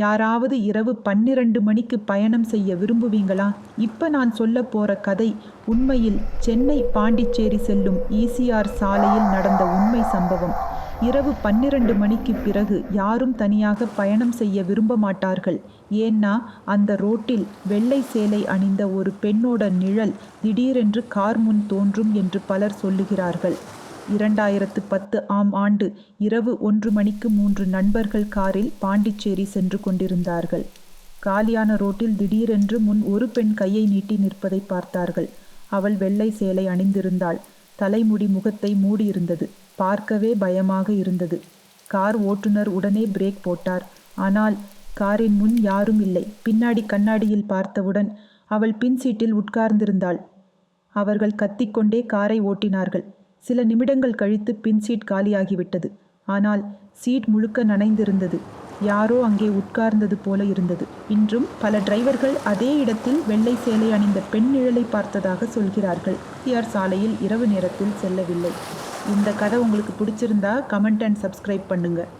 யாராவது இரவு பன்னிரண்டு மணிக்கு பயணம் செய்ய விரும்புவீங்களா? இப்ப நான் சொல்ல போற கதை உண்மையில் சென்னை பாண்டிச்சேரி செல்லும் ஈசிஆர் சாலையில் நடந்த உண்மை சம்பவம். இரவு பன்னிரண்டு மணிக்கு பிறகு யாரும் தனியாக பயணம் செய்ய விரும்ப மாட்டார்கள். ஏன்னா அந்த ரோட்டில் வெள்ளை சேலை அணிந்த ஒரு பெண்ணோட நிழல் திடீரென்று கார் முன் தோன்றும் என்று பலர் சொல்லுகிறார்கள். இரண்டாயிரத்து பத்து ஆம் ஆண்டு இரவு ஒன்று மணிக்கு மூன்று நண்பர்கள் காரில் பாண்டிச்சேரி சென்று கொண்டிருந்தார்கள். காலியான ரோட்டில் திடீரென்று முன் ஒரு பெண் கையை நீட்டி நிற்பதை பார்த்தார்கள். அவள் வெள்ளை சேலை அணிந்திருந்தாள். தலைமுடி முகத்தை மூடியிருந்தது. பார்க்கவே பயமாக இருந்தது. கார் ஓட்டுநர் உடனே பிரேக் போட்டார். ஆனால் காரின் முன் யாரும் இல்லை. பின்னாடி கண்ணாடியில் பார்த்தவுடன் அவள் பின் சீட்டில் உட்கார்ந்திருந்தாள். அவர்கள் கத்திக்கொண்டே காரை ஓட்டினார்கள். சில நிமிடங்கள் கழித்து பின் சீட் காலியாகிவிட்டது. ஆனால் சீட் முழுக்க நனைந்திருந்தது. யாரோ அங்கே உட்கார்ந்தது போல இருந்தது. இன்றும் பல டிரைவர்கள் அதே இடத்தில் வெள்ளை சேலை அணிந்த பெண் நிழலை பார்த்ததாக சொல்கிறார்கள். டிஆர் சாலையில் இரவு நேரத்தில் செல்லவில்லை. இந்த கதை உங்களுக்கு பிடிச்சிருந்தா கமெண்ட் அண்ட் சப்ஸ்கிரைப் பண்ணுங்கள்